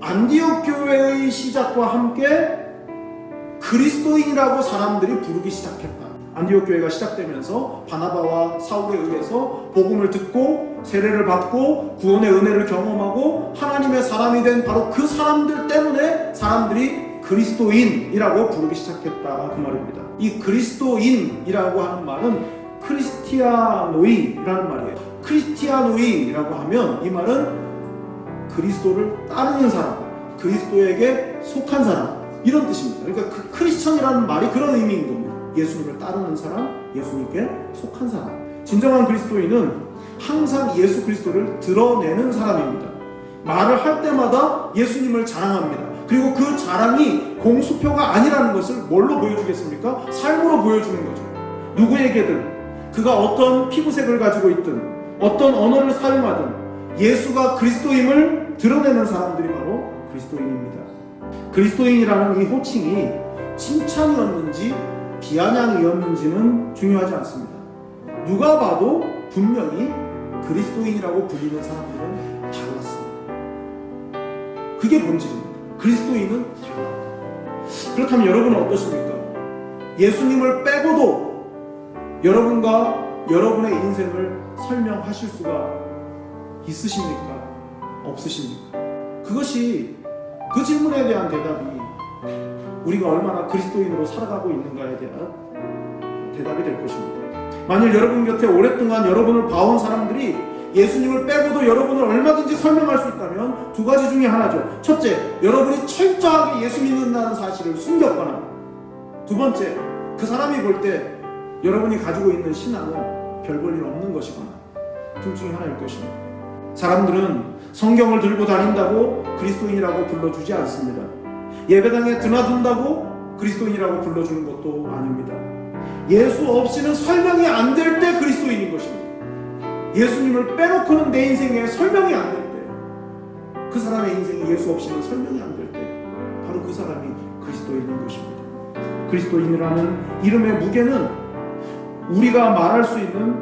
그리스도의 시작과 함께 그리스도인이라고 사람들이 부르기 시작했다. 안디옥 교회가 시작되면서 바나바와 사울에 의해서 복음을 듣고 세례를 받고 구원의 은혜를 경험하고 하나님의 사람이 된 바로 그 사람들 때문에 사람들이 그리스도인이라고 부르기 시작했다 그 말입니다. 이 그리스도인이라고 하는 말은 크리스티아노이라는 말이에요. 크리스티아노이라고 하면 이 말은 그리스도를 따르는 사람, 그리스도에게 속한 사람 이런 뜻입니다. 그러니까 그 크리스천이라는 말이 그런 의미인 겁니다. 예수님을 따르는 사람, 예수님께 속한 사람. 진정한 그리스도인은 항상 예수 그리스도를 드러내는 사람입니다. 말을 할 때마다 예수님을 자랑합니다. 그리고 그 자랑이 공수표가 아니라는 것을 뭘로 보여주겠습니까? 삶으로 보여주는 거죠. 누구에게든 그가 어떤 피부색을 가지고 있든 어떤 언어를 사용하든 예수가 그리스도임을 드러내는 사람들이 바로 그리스도인입니다. 그리스도인이라는 이 호칭이 칭찬이었는지 비아냥이었는지는 중요하지 않습니다. 누가 봐도 분명히 그리스도인이라고 불리는 사람들은 달랐습니다. 그게 본질입니다. 그리스도인은 달라. 그렇다면 여러분은 어떠십니까? 예수님을 빼고도 여러분과 여러분의 인생을 설명하실 수가 있으십니까? 없으십니까? 그것이 그 질문에 대한 대답이 우리가 얼마나 그리스도인으로 살아가고 있는가에 대한 대답이 될 것입니다. 만일 여러분 곁에 오랫동안 여러분을 봐온 사람들이 예수님을 빼고도 여러분을 얼마든지 설명할 수 있다면 두 가지 중에 하나죠. 첫째, 여러분이 철저하게 예수 믿는다는 사실을 숨겼거나 두 번째, 그 사람이 볼 때 여러분이 가지고 있는 신앙은 별 볼일 없는 것이거나 둘 중에 하나일 것입니다. 사람들은 성경을 들고 다닌다고 그리스도인이라고 불러주지 않습니다. 예배당에 드나든다고 그리스도인이라고 불러주는 것도 아닙니다. 예수 없이는 설명이 안 될 때 그리스도인인 것입니다. 예수님을 빼놓고는 내 인생에 설명이 안 될 때, 그 사람의 인생이 예수 없이는 설명이 안 될 때, 바로 그 사람이 그리스도인인 것입니다. 그리스도인이라는 이름의 무게는 우리가 말할 수 있는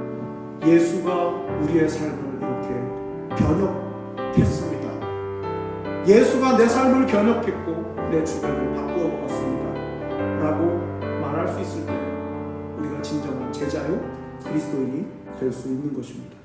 예수가 우리의 삶을 이렇게 변혁했습니다. 예수가 내 삶을 변혁했고 내 주변을 바꾸어 먹었습니다. 라고 말할 수 있을 때 우리가 진정한 제자요 그리스도인이 될 수 있는 것입니다.